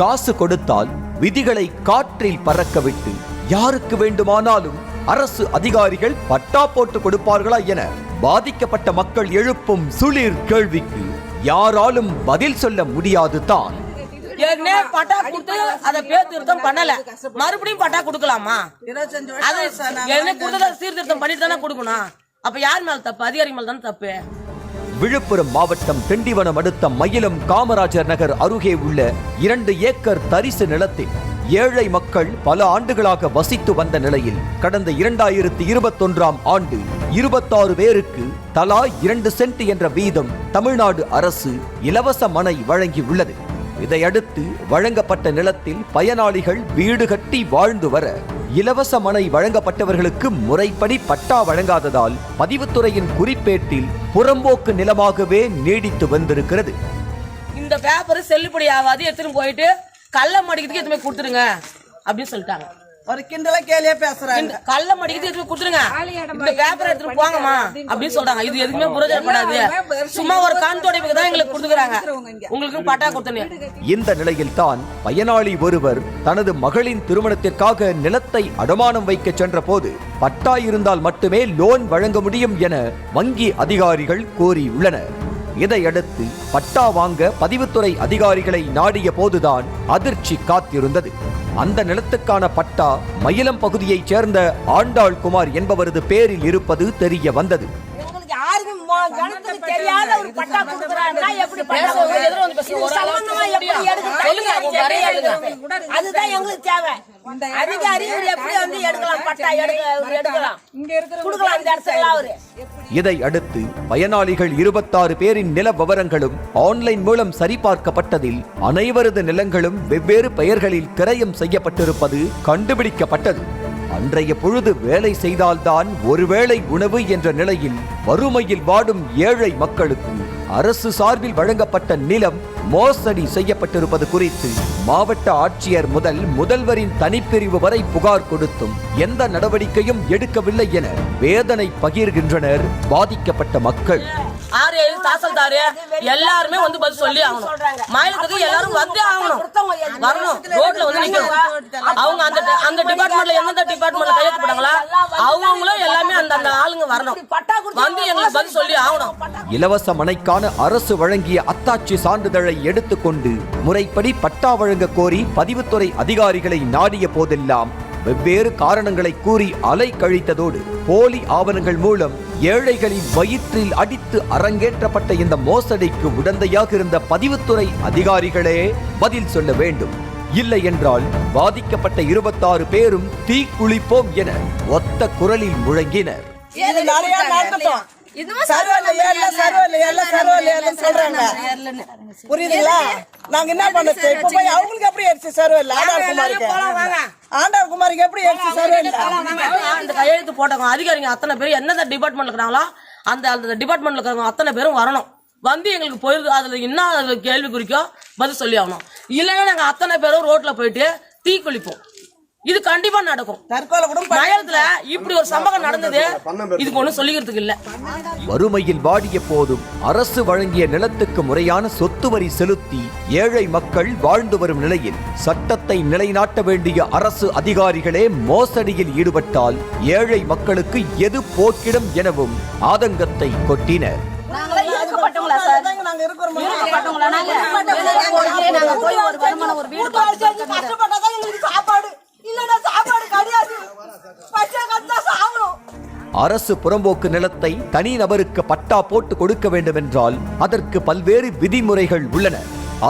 காசு கொடுத்தால் விதிகளை காற்றில் பறக்க விட்டு யாருக்கு வேண்டுமானாலும் அரசு அதிகாரிகள் பட்டா போட்டு கொடுப்பார்களா என பாதிக்கப்பட்ட மக்கள் எழுப்பும் சுளிர் கேள்விக்கு யாராலும் பதில் சொல்ல முடியாது தான் ஏற்கனவே பட்டா கொடுத்து அதை பேர் திருத்தம் பண்ணல. மறுபடியும் பட்டா கொடுக்கலாமா? அது ஏற்கனவே கொடுத்ததை சீர்திருத்தம் பண்ணிட்டு தானே கொடுக்கணும். அப்ப யார் மேல தப்பு? அதிகாரி மேல தானே தப்பு? விழுப்புரம் மாவட்டம் திண்டிவனம் அடுத்த மயிலம் காமராஜர் நகர் அருகே உள்ள இரண்டு ஏக்கர் தரிசு நிலத்தில் ஏழை மக்கள் பல ஆண்டுகளாக வசித்து வந்த நிலையில் கடந்த இரண்டாயிரத்தி இருபத்தொன்றாம் ஆண்டு இருபத்தாறு பேருக்கு தலா இரண்டு சென்ட் என்ற வீதம் தமிழ்நாடு அரசு இலவச மனை வழங்கியுள்ளது. இதையடுத்து வழங்கப்பட்ட நிலத்தில் பயனாளிகள் வீடு கட்டி வாழ்ந்து வர இலவச மனை வழங்கப்பட்டவர்களுக்கு முறைப்படி பட்டா வழங்காததால் பதிவுத்துறையின் குறிப்பேட்டில் புறம்போக்கு நிலமாகவே நீடித்து வந்திருக்கிறது. இந்த பேப்பர் செல்லுபடி ஆகாது எடுத்துன்னு போயிட்டு கள்ள மடிக்கிறதுக்கு எதுவுமே கொடுத்துருங்க அப்படின்னு சொல்லிட்டாங்க. ஒரு கிண்டல கேலியா பேசுறாங்க. இந்த கள்ள மடிக்கிறதுக்கு எதுவுமே கொடுத்துருங்க? இந்த பேப்பர் எடுத்துட்டு போங்கம்மா. அப்படின்னு சொல்றாங்க. இது எதுவுமே புரோஜனப்படாது சும்மா ஒரு கண் துடைப்புக்கு தான் எங்களுக்கு கொடுத்துக்கிறாங்க உங்களுக்கு பட்டா கொடுத்தனே. இந்த நிலையில்தான் பயனாளி ஒருவர் தனது மகளின் திருமணத்திற்காக நிலத்தை அடமானம் வைக்க சென்றபோது பட்டா இருந்தால் மட்டுமே லோன் வழங்க முடியும் என வங்கி அதிகாரிகள் கூறியுள்ளனர். இதையடுத்து பட்டா வாங்க பதிவுத்துறை அதிகாரிகளை நாடிய போதுதான் அதிர்ச்சி காத்திருந்தது. அந்த நிலத்துக்கான பட்டா மயிலம் பகுதியைச் சேர்ந்த ஆண்டாள் குமார் என்பவரது பேரில் இருப்பது தெரிய வந்தது. தெரியாத ஒரு பட்டா கொடுக்குறாங்கன்னா எப்படி. அதுதான் எங்களுக்கு தேவை. அதிகாரி எப்படி வந்து எடுக்கலாம்? இதை அடுத்து பயனாளிகள் இருபத்தாறு பேரின் நில விவரங்களும் ஆன்லைன் மூலம் சரிபார்க்கப்பட்டதில் அனைவரது நிலங்களும் வெவ்வேறு பெயர்களில் கிரயம் செய்யப்பட்டிருப்பது கண்டுபிடிக்கப்பட்டது. அன்றைய பொழுது வேலை செய்தால்தான் ஒருவேளை உணவு என்ற நிலையில் வறுமையில் வாடும் ஏழை மக்களுக்கு அரசு சார்பில் வழங்கப்பட்ட நிலம் மோசடி செய்யப்பட்டிருப்பது குறித்து மாவட்ட ஆட்சியர் முதல் முதல்வரின் தனிப்பிரிவு வரை புகார் கொடுத்தும் எந்த நடவடிக்கையும் எடுக்கவில்லை என வேதனை பகிர்கின்றனர் பாதிக்கப்பட்ட மக்கள். ஆறு தாசல்தாரு எல்லாருமே வந்து பதில் சொல்லி ஆகணும். மாநிலத்துக்கு எல்லாரும் வந்தே ஆகணும். வரணும். ரோட்ல வந்து நிக்கணும். அவங்க அந்த அந்த டிபார்ட்மெண்ட்ல எந்தெந்த டிபார்ட்மெண்ட்ல கையெழுத்து போட்டாங்களா? அவங்களும் அந்த ஆளுங்க வரணும். வந்து எங்களுக்கு பதில் சொல்லி ஆகணும். இலவச மனைக்கான அரசு வழங்கிய அத்தாட்சி சான்றிதழை எடுத்துக்கொண்டு முறைப்படி பட்டா வழங்க கோரி பதிவுத்துறை அதிகாரிகளை நாடிய போதெல்லாம் வெவ்வேறு காரணங்களை கூறி அலை கழித்ததோடு போலி ஆவணங்கள் மூலம் ஏழைகளின் வயிற்றில் அடித்து அரங்கேற்றப்பட்ட இந்த மோசடிக்கு உடந்தையாக இருந்த பதிவுத்துறை அதிகாரிகளே பதில் சொல்ல வேண்டும். இல்லை என்றால் பாதிக்கப்பட்ட இருபத்தாறு பேரும் தீக்குளிப்போம் என ஒத்த குரலில் முழங்கினர். புரியுதுங்களா? நாங்க என்ன பண்ணது இப்ப போய் அவங்களுக்கு எப்படி எடுத்து சர்வேல ஆண்டாள் குமாருக்கு. ஆண்டாள் குமாருக்கு எப்படி எடுத்து சர்வேல அந்த கையெழுத்து போட்டவங்க அதிகாரிங்க அத்தனை பேரும் எந்தெந்த டிபார்ட்மெண்ட்ல இருக்கிறாங்களோ அந்த அந்த டிபார்ட்மெண்ட்ல இருக்கிறவங்க அத்தனை பேரும் வரணும். வந்து எங்களுக்கு போயிருக்கு. அதுல என்ன அதுல கேள்வி குறிக்கோ பதில் சொல்லி ஆகணும் இல்லைன்னா நாங்க அத்தனை பேரும் ரோட்ல போயிட்டு தீ குளிப்போம். இது கண்டிப்பா நடக்கும். தற்கொலை கூட இப்படி ஒரு சம்பவம் நடந்தது இதுக்கு ஒண்ணும் சொல்லிக்கிறதுக்கு இல்ல. வறுமையில் வாடிய போதும் அரசு வழங்கிய நிலத்துக்கு முறையான சொத்து வரி செலுத்தி ஏழை மக்கள் வாழ்ந்து வரும் நிலையில் சட்டத்தை நிலைநாட்ட வேண்டிய அரசு அதிகாரிகளே மோசடியில் ஈடுபட்டால் ஏழை மக்களுக்கு எது போக்கிடும் எனவும் ஆதங்கத்தை கொட்டினர். இருக்கப்பட்டவங்களா சார் அதாங்க நாங்க இருக்கிறோம். இருக்கப்பட்டவங்களா நாங்க? நாங்க? போய் ஒரு வருமானம் ஒரு வீடு பார்த்து கஷ்டப்பட்டாதான் எங்களுக்கு சாப்பாடு. இல்லன்னா சாப்பாடு கிடையாது. பச்சை கத்தா சாகணும். அரசு புறம்போக்கு நிலத்தை தனி நபருக்கு பட்டா போட்டு கொடுக்க வேண்டுமென்றால் அதற்கு பல்வேறு விதிமுறைகள் உள்ளன.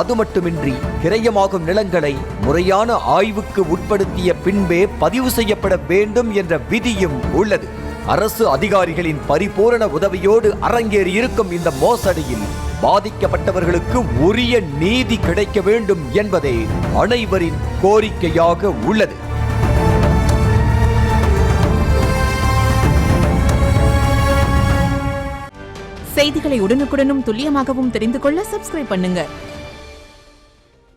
அது மட்டுமின்றி கிரயமாகும் நிலங்களை முறையான ஆய்வுக்கு உட்படுத்திய பின்பே பதிவு செய்யப்பட வேண்டும் என்ற விதியும் உள்ளது. அரசு அதிகாரிகளின் பரிபூரண உதவியோடு அரங்கேறி இருக்கும் இந்த மோசடியில் பாதிக்கப்பட்டவர்களுக்கு உரிய நீதி கிடைக்க வேண்டும் என்பதே அனைவரின் கோரிக்கையாக உள்ளது. செய்திகளை உடனுக்குடனும் துல்லியமாகவும் தெரிந்து கொள்ள சப்ஸ்கிரைப் பண்ணுங்க.